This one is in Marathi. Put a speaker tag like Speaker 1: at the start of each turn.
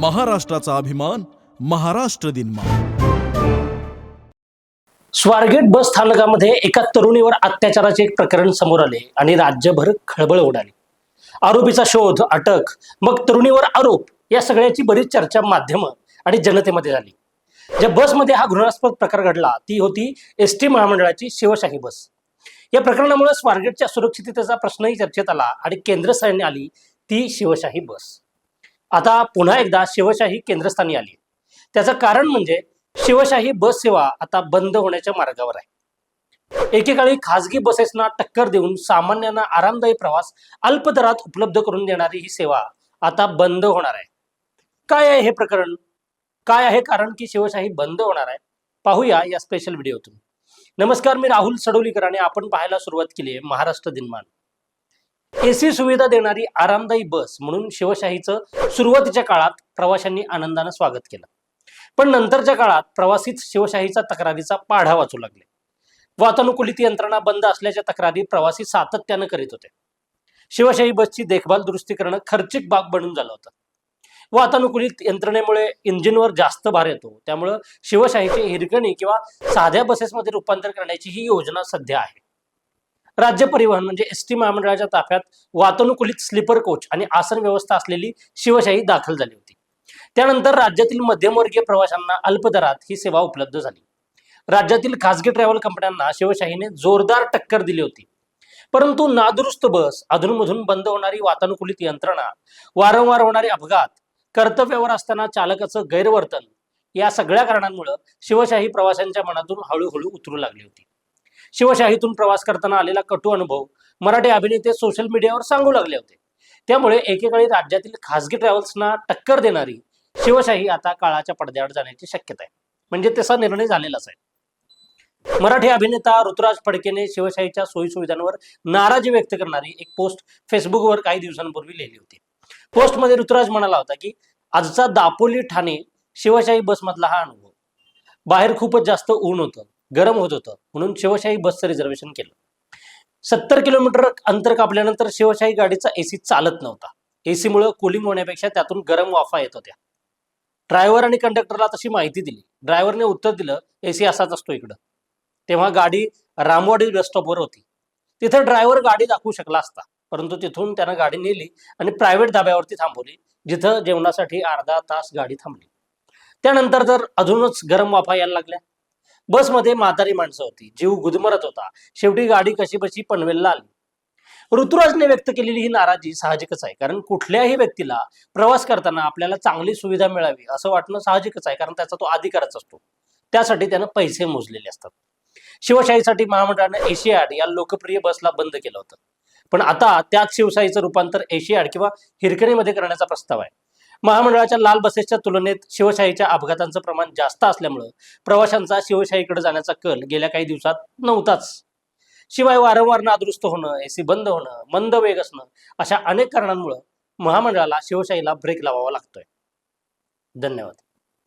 Speaker 1: महाराष्ट्राचा अभिमान महाराष्ट्र दिन
Speaker 2: स्वारगेट बस स्थानकामध्ये एका तरुणीवर अत्याचाराचे एक प्रकरण समोर आले आणि राज्यभर खळबळ उडाली. आरोपीचा शोध अटक मग तरुणीवर आरोप या सगळ्याची बरीच चर्चा माध्यम आणि जनतेमध्ये झाली. ज्या बसमध्ये हा घृणास्पद प्रकार घडला ती होती एस टी महामंडळाची शिवशाही बस. या प्रकरणामुळे स्वारगेटच्या सुरक्षिततेचा प्रश्नही चर्चेत आला आणि केंद्र सरकारने आली ती शिवशाही बस. आता पुन्हा एकदा शिवशाही केंद्रस्थानी आली. त्याचं कारण म्हणजे शिवशाही बस सेवा आता बंद होण्याच्या मार्गावर आहे. एकेकाळी खासगी बसेसना टक्कर देऊन सामान्यांना आरामदायी प्रवास अल्प दरात उपलब्ध करून देणारी ही सेवा आता बंद होणार आहे. काय आहे हे प्रकरण? काय आहे कारण की शिवशाही बंद होणार आहे? पाहूया या स्पेशल व्हिडिओतून नमस्कार मी राहुल सडोलीकर आणि आपण पाहायला सुरुवात केली आहे महाराष्ट्र दिनमान. एसी सुविधा देणारी आरामदायी बस म्हणून शिवशाहीचं सुरुवातीच्या काळात प्रवाशांनी आनंदानं स्वागत केलं. पण नंतरच्या काळात प्रवासीच शिवशाहीचा तक्रारीचा पाढा वाचू लागले. वातानुकूलित यंत्रणा बंद असल्याच्या तक्रारी प्रवासी सातत्यानं करीत होते. शिवशाही बसची देखभाल दुरुस्ती करणं खर्चिक बाग बनून झालं होतं. वातानुकूलित यंत्रणेमुळे इंजिनवर जास्त भार येतो. त्यामुळं शिवशाहीचे हिरकणी किंवा साध्या बसेसमध्ये रूपांतर करण्याची ही योजना सध्या आहे. राज्य परिवहन म्हणजे एस टी महामंडळाच्या ताफ्यात वातानुकूलित स्लीपर कोच आणि आसन व्यवस्था असलेली शिवशाही दाखल झाली होती. त्यानंतर राज्यातील मध्यमवर्गीय प्रवाशांना अल्प दरात ही सेवा उपलब्ध झाली. राज्यातील खासगी ट्रॅव्हल कंपन्यांना शिवशाहीने जोरदार टक्कर दिली होती. परंतु नादुरुस्त बस अधूनमधून बंद होणारी वातानुकूलित यंत्रणा वारंवार होणारे अपघात कर्तव्यावर असताना चालकाचं गैरवर्तन या सगळ्या कारणांमुळे शिवशाही प्रवाशांच्या मनातून हळूहळू उतरू लागली होती. शिवशाहीतून प्रवास करताना आलेला कटू अनुभव मराठी अभिनेते सोशल मीडियावर सांगू लागले होते. त्यामुळे एकेकाळी राज्यातील खासगी ट्रॅव्हल्सना टक्कर देणारी शिवशाही आता काळाच्या पडद्यावर जाण्याची शक्यता आहे. म्हणजे तसा निर्णय झालेलाच आहे. मराठी अभिनेता ऋतुराज फडकेने शिवशाहीच्या सोयीसुविधांवर नाराजी व्यक्त करणारी एक पोस्ट फेसबुकवर काही दिवसांपूर्वी लिहिली होती. पोस्टमध्ये ऋतुराज म्हणाला होता की आजचा दापोली ठाणे शिवशाही बसमधला हा अनुभव. बाहेर खूपच जास्त ऊन होतं. गरम होत होतं. म्हणून शिवशाही बसचं रिझर्वेशन केलं. सत्तर किलोमीटर अंतर कापल्यानंतर शिवशाही गाडीचा एसी चालत नव्हता. एसी मुळे कुलिंग होण्यापेक्षा त्यातून गरम वाफा येत होत्या. ड्रायव्हर आणि कंडक्टरला तशी माहिती दिली. ड्रायव्हरने उत्तर दिलं एसी असाच असतो इकडं. तेव्हा गाडी रामवाडी बस स्टॉपवर होती. तिथे ड्रायव्हर गाडी दाखवू शकला असता. परंतु तिथून त्यानं गाडी नेली आणि प्रायव्हेट धाब्यावरती थांबवली जिथं जेवणासाठी अर्धा तास गाडी थांबली. त्यानंतर तर अजूनच गरम वाफा यायला लागल्या. बसमध्ये म्हातारी माणसं होती. जीव गुदमरत होता. शेवटी गाडी कशी बशी पनवेलला आली. ऋतुराजने व्यक्त केलेली ही नाराजी साहजिकच आहे. कारण कुठल्याही व्यक्तीला प्रवास करताना आपल्याला चांगली सुविधा मिळावी असं वाटणं साहजिकच आहे. कारण त्याचा तो अधिकारच असतो. त्यासाठी त्यानं पैसे मोजलेले असतात. शिवशाहीसाठी महामंडळानं एशियाड या लोकप्रिय बसला बंद केलं होतं. पण आता त्याच शिवशाहीचं रूपांतर एशियाड किंवा हिरकणीमध्ये करण्याचा प्रस्ताव आहे. महामंडळाच्या लाल बसेसच्या तुलनेत शिवशाहीच्या अपघातांचं प्रमाण जास्त असल्यामुळं प्रवाशांचा शिवशाहीकडे जाण्याचा कल गेल्या काही दिवसात नव्हताच. शिवाय वारंवार नादुरुस्त होणं एसी बंद होणं मंद वेग असणं अशा अनेक कारणांमुळं महामंडळाला शिवशाहीला ब्रेक लावावा लागतोय. धन्यवाद.